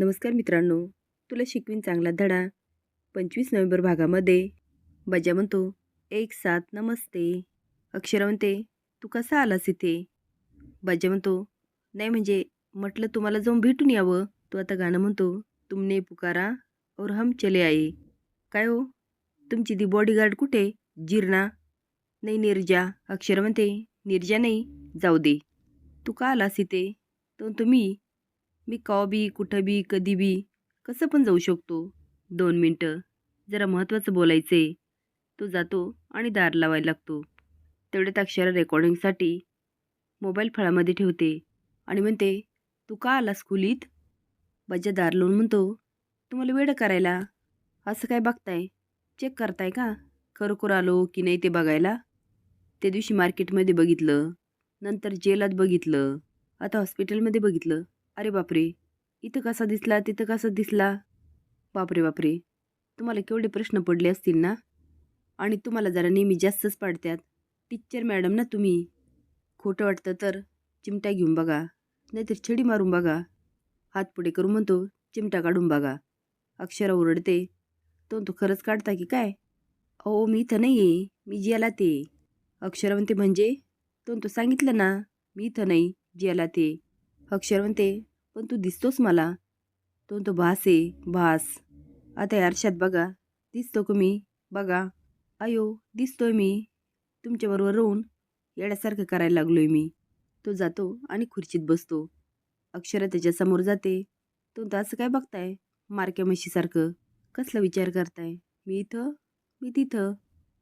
नमस्कार मित्रांनो तुला शिकवीन चांगला धडा. पंचवीस नोव्हेंबर भागामध्ये बजा म्हणतो एक सात नमस्ते. अक्षरा म्हणते तू कसा आलास इथे? बजा म्हणतो नाही म्हणजे म्हटलं तुम्हाला जाऊन भेटून यावं. तो आता गाणं म्हणतो तुमने पुकारा और हम चले आए. काय हो? तुमची ती बॉडीगार्ड कुठे? जिरणा? नाही निर्जा. अक्षर म्हणते निर्जा नाही जाऊ दे. तू का आलास इथे? तो तुम्ही मी कवा बी कुठं बी कधी बी कसं पण जाऊ शकतो. दोन मिनटं जरा महत्त्वाचं बोलायचं आहे तो जातो आणि दार लावायला लागतो. तेवढ्यात अक्षरा रेकॉर्डिंगसाठी मोबाईल फळामध्ये ठेवते आणि म्हणते तू का आलास खोलीत? बज्जा दार लावून म्हणतो तुम्हाला वेळ करायला. असं काय बघताय? चेक करताय का? खरोखर आलो की नाही ते बघायला? त्या दिवशी मार्केटमध्ये बघितलं. नंतर जेलात बघितलं. आता हॉस्पिटलमध्ये बघितलं. अरे बापरे इथं कसा दिसला तिथं कसा दिसला? बापरे बापरे तुम्हाला केवढे प्रश्न पडले असतील ना? आणि तुम्हाला जरा नेहमी जास्तच पाडत्यात. टीचर मॅडम ना तुम्ही. खोटं वाटतं तर चिमटा घेऊन बघा. नाहीतर छडी मारून बघा. हात पुढे करून म्हणतो चिमटा काढून बघा. अक्षरा ओरडते. तो तो खरंच काढता की काय? अहो मी इथं नाही आहे मी जियाला ते. अक्षर म्हणते म्हणजे? तो तो सांगितलं ना मी इथं नाही जियाला ते. अक्षर म्हणते पण तू दिसतोस मला. तो तो भास आहे भास. आता या आरशात बघा दिसतो का मी? बघा. अयो दिसतोय मी. तुमच्याबरोबर राहून येड्यासारखं करायला लागलोय मी. तो जातो आणि खुर्चीत बसतो. अक्षरा त्याच्यासमोर जाते. तो तर असं काय बघताय? मारक्या म्हशीसारखं. कसला विचार करताय? मी इथं? मी तिथं?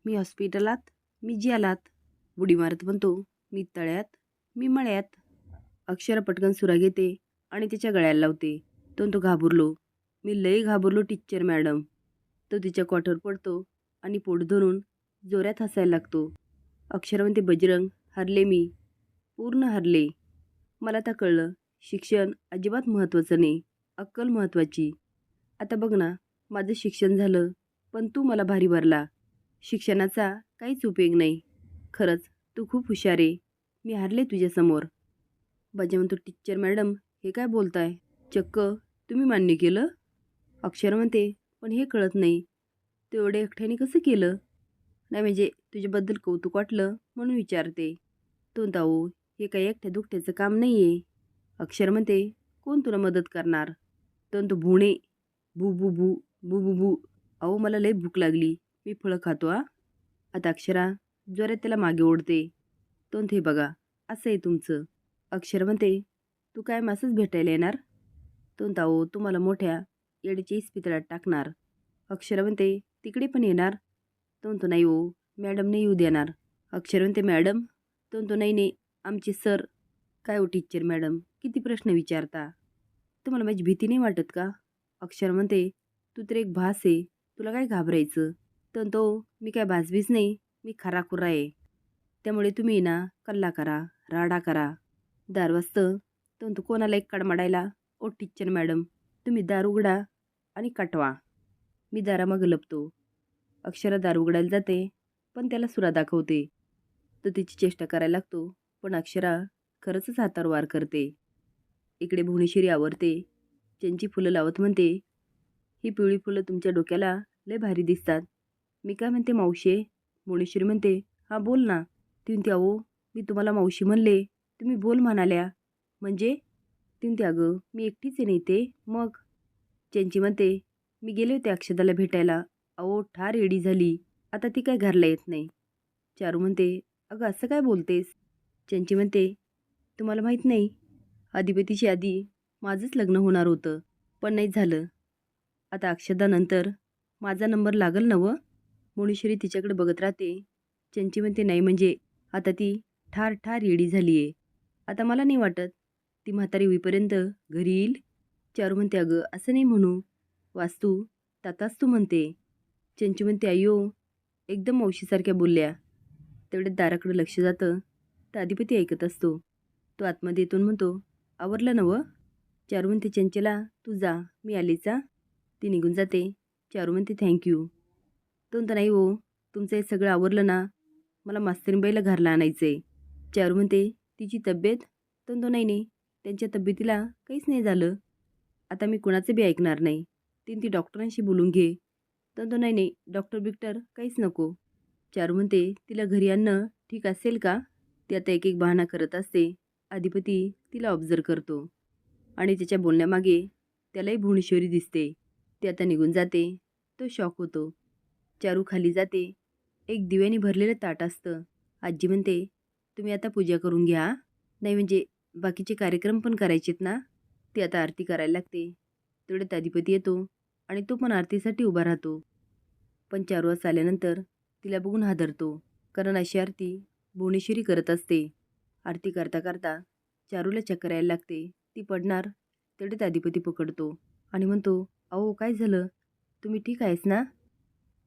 मी हॉस्पिटलात? मी जियालात? बुडी मारत म्हणतो मी तळ्यात? मी मळ्यात? अक्षरा पटकन सुरा घेते. आणि तिच्या गळ्याला लावते. तो तो घाबरलो. मी लई घाबरलो टीचर मॅडम. तो तिच्या क्वाटर पडतो आणि पोट धरून जोरात हसायला लागतो. अक्षरा म्हणते बजरंग हरले मी. पूर्ण हरले. मला आता कळलं शिक्षण अजिबात महत्त्वाचं नाही अक्कल महत्त्वाची. आता बघ ना माझं शिक्षण झालं पण तू मला भारी भरला. शिक्षणाचा काहीच उपयोग नाही. खरंच तू खूप हुशार आहे. मी हरले तुझ्यासमोर. बजा म्हणतो टीचर मॅडम हे काय बोलताय? चक्क तुम्ही मान्य केलं? अक्षर म्हणते पण हे कळत नाही. तू एवढे एकट्याने कसं केलं? नाही म्हणजे तुझ्याबद्दल कौतुक वाटलं म्हणून विचारते. तो ताऊ हे काही एकट्या दुकट्याचं काम नाही आहे अक्षर म्हणते कोण तुला मदत करणार? तंतु भुणे भू भू भू भू भू भू. अहो मला लई भूक लागली. मी फळं खातो आ. आता अक्षरा जोरात त्याला मागे ओढते. तो हे बघा असं आहे तुमचं. अक्षर म्हणते तू काय मासच भेटायला येणार? तो ताओ तुम्हाला मोठ्या येडीच्या इस्पितळात टाकणार. अक्षर म्हणते तिकडे पण येणार. तो तो नाही हो मॅडम नाही येऊ देणार. अक्षर म्हणते मॅडम तो तो नाही नाही आमचे सर. काय हो टीचर मॅडम? किती प्रश्न विचारता? तुम्हाला माझी भीती नाही वाटत का? अक्षर म्हणते तू तर एक भास आहे. तुला काय घाबरायचं? तर तो मी काय भासबीस नाही. मी खरा खुरा आहे. त्यामुळे तुम्ही ना कल्ला करा राडा करा. दार वाजतं. तंतू कोणाला एक कडमाडायला ओ टीचर मॅडम तुम्ही दार उघडा आणि कटवा. मी दारामागं लपतो. अक्षरा दार उघडायला जाते पण त्याला सुरा दाखवते. तो तिची चेष्टा करायला लागतो पण अक्षरा खरंच हातावर वार करते. इकडे भुवनेश्वरी आवरते. ज्यांची फुलं लावत म्हणते ही पिवळी फुलं तुमच्या डोक्याला लय भारी दिसतात. मी काय म्हणते मावशे? भुवनेश्वरी म्हणते हां बोल ना. ती म्हणते अहो मी तुम्हाला मावशी म्हणले. तुम्ही बोल म्हणाल्या. म्हणजे? तीन म्हणते अगं मी एकटीच आहे नाही ते मग? ज्यांची म्हणते मी गेले होते अक्षदाला भेटायला. अहो ठार रेडी झाली. आता ती काय घरला येत नाही. चारू म्हणते अगं असं काय बोलतेस? ज्यांची म्हणते तुम्हाला माहीत नाही. अधिपतीची आधी माझंच लग्न होणार होतं पण नाही झालं. आता अक्षदानंतर माझा नंबर लागल नवं मुणीश्वरी तिच्याकडे बघत राहते. ज्यांची म्हणते नाही म्हणजे आता ती ठार ठार येडी झाली आहे आता मला नाही वाटत ती म्हातारी होईपर्यंत घरी येईल. चारू म्हणते अगं असं नाही म्हणू. वास्तू ताताच तू म्हणते. चंचू म्हणते अय्यो एकदम मावशीसारख्या बोलल्या. तेवढ्यात दाराकडे लक्ष जातं. तर अधिपती ऐकत असतो. तो आतमध्ये येतून म्हणतो आवरलं नवं? चारू म्हणते चंचला तू जा. मी आलीचा ती निघून जाते. चारू म्हणते थँक्यू तो तर नाही हो तुमचं हे सगळं आवरलं ना मला मास्तरीबाईला घरला आणायचं आहे चारू म्हणते तिची तब्येत? तो तो नाही नाही. त्यांच्या तब्येतीला काहीच नाही झालं. आता मी कुणाचं बी ऐकणार नाही. तीन ती डॉक्टरांशी बोलून घे. तर तो नाही नाही डॉक्टर बिक्टर काहीच नको. चारू म्हणते तिला घरी आणणं ठीक असेल का? ती आता एक एक बहाणा करत असते. अधिपती तिला ऑब्झर्व करतो. आणि त्याच्या बोलण्यामागे त्यालाही भुवनेश्वरी दिसते. ती आता निघून जाते. तो शॉक होतो. चारू खाली जाते. एक दिव्याने भरलेलं ताट असतं. आजी म्हणते तुम्ही आता पूजा करून घ्या नाही म्हणजे बाकीचे कार्यक्रम पण करायचेत ना? ती आता आरती करायला लागते. तेवढ्यात अधिपती येतो आणि तो पण आरतीसाठी उभा राहतो. पण चार वाजता आल्यानंतर तिला बघून हादरतो. कारण अशी आरती भुवनेश्वरी करत असते. आरती करता करता चारूला चक्कर यायला लागते. ती पडणार तेवढ्यात अधिपती पकडतो आणि म्हणतो अहो काय झालं? तुम्ही ठीक आहेस ना?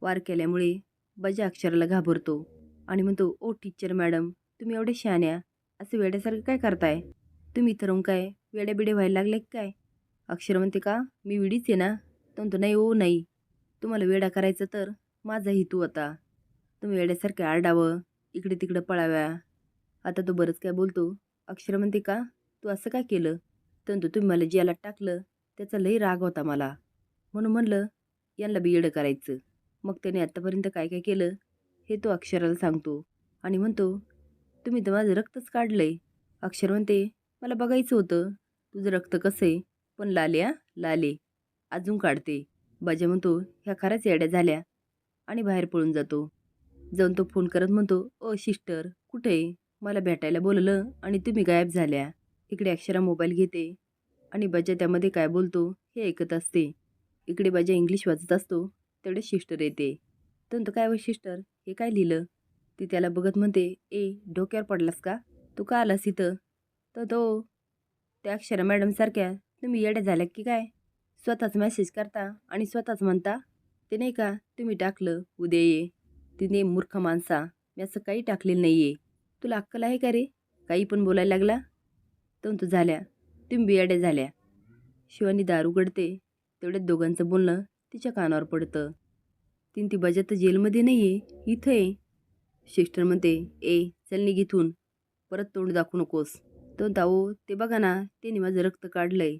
वार केल्यामुळे बजा अक्षराला घाबरतो आणि म्हणतो ओ टीचर मॅडम तुम्ही एवढे शहाण्या. असं वेड्यासारखं काय करताय? तुम्ही इथं राहून काय? वेड्या बिडे व्हायला लागले काय? अक्षर म्हणते का मी विडीच आहे ना? तो म्हणतो नाही ओ नाही. तुम्हाला वेडा करायचं तर माझा हेतू होता. तुम्ही वेड्यासारखं आरडावं इकडे तिकडं पळाव्या. आता तो बरंच काय बोलतो. अक्षर म्हणते का तू असं काय केलं? तर म्हणतो तुम्ही मला ज्याला टाकलं त्याचा लई राग होता मला. म्हणून म्हणलं यांना बी येडं करायचं. मग त्याने आत्तापर्यंत काय काय केलं हे तो अक्षराला सांगतो. आणि म्हणतो तुम्ही तर माझं रक्तच काढलंय. अक्षर म्हणते मला बघायचं होतं. तुझं रक्त कसं आहे? पण लाले आ लाले. अजून काढते. बाजा म्हणतो ह्या खऱ्याच येड्या झाल्या. आणि बाहेर पळून जातो. जाऊन तो फोन करत म्हणतो ओ सिस्टर कुठे मला भेटायला बोललं आणि तुम्ही गायब झाल्या. इकडे अक्षरा मोबाईल घेते. आणि बाजा त्यामध्ये काय बोलतो हे ऐकत असते. इकडे बाजा इंग्लिश वाचत असतो तेवढे सिस्टर येते. तर काय व सिस्टर? हे काय लिहिलं? ती त्याला बघत म्हणते ए डोक्यावर पडलास का? तू का आलास इथं? तर तो त्या अक्षरा मॅडमसारख्या तुम्ही येड्या झाल्या की काय? स्वतःच मेसेज करता आणि स्वतःच म्हणता ते नाही का तुम्ही टाकलं उद्या ये. तिने मूर्ख माणसा मी असं काही टाकलेलं नाही आहे तुला अक्कल आहे का रे? काही पण बोलायला लागला? तर तू झाल्या. तुम्ही बियाड्या झाल्या. शिवानी दार उघडते. तेवढ्यात दोघांचं बोलणं तिच्या कानावर पडतं. तीन ती बजात जेलमध्ये नाही आहे इथं आहे. सिस्टर म्हणते ए चल निघ इथून. परत तोंड दाखवू नकोस. तो ताऊ ते बघा ना त्याने माझं रक्त काढलंय.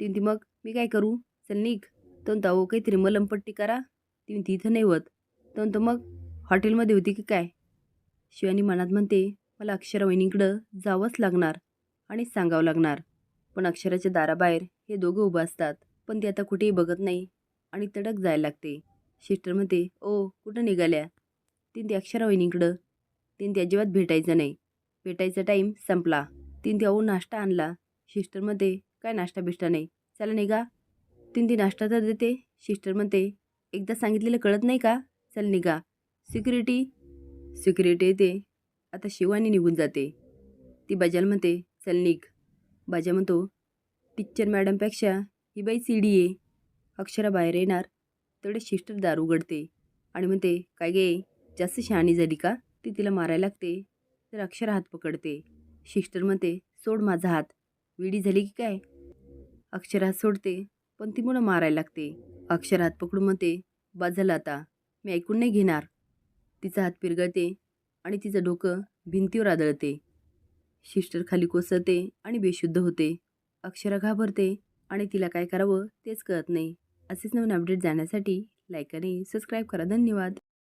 आहे ती मग मी काय करू? चल निघ. तो ताऊ काहीतरी मलमपट्टी करा. ती ती इथं नाही होत. तो तो मग हॉटेलमध्ये होती की काय? शिवानी मनात म्हणते मला अक्षरा वहिनीकडं जावंच लागणार आणि सांगावं लागणार. पण अक्षराच्या दाराबाहेर हे दोघं उभं असतात. पण ते आता कुठेही बघत नाही आणि तडक जायला लागते. सिस्टर म्हणते ओ कुठं निघाल्या? तीन ते अक्षरा वहिनीकडं तीन ते अजिबात भेटायचं नाही. भेटायचा टाईम संपला. तीन ते अहो नाश्ता आणला. सिस्टर म्हणते काय नाश्ता बिष्टा नाही? चला निघा. तीन ती नाश्ता तर देते. सिस्टर म्हणते एकदा सांगितलेलं कळत नाही का? चल निघा. सिक्युरिटी सिक्युरिटी येते. आता शिवानी निघून जाते. ती बजाल म्हणते चल निघ. बाजा म्हणतो टीचर मॅडमपेक्षा ही बाई सीडी आहे. अक्षरा बाहेर येणार. तेवढे शिस्टर दार उघडते. आणि म्हणते काय गे? जास्त शहाणी झाली का ती तिला मारायला लागते. तर अक्षर हात पकडते. शिस्टर म्हणते सोड माझा हात. विडी झाली की काय? अक्षर हात सोडते पण ती मुलं मारायला लागते. अक्षर हात पकडून म्हणते बाद झालं आता. मी ऐकून नाही घेणार. तिचा हात पिरगळते आणि तिचं डोकं भिंतीवर आदळते. शिस्टर खाली कोसळते आणि बेशुद्ध होते. अक्षरा घाबरते आणि तिला काय करावं तेच कळत नाही. असेच नवीन अपडेट जाण्यासाठी लाईक आणि सबस्क्राईब करा. धन्यवाद.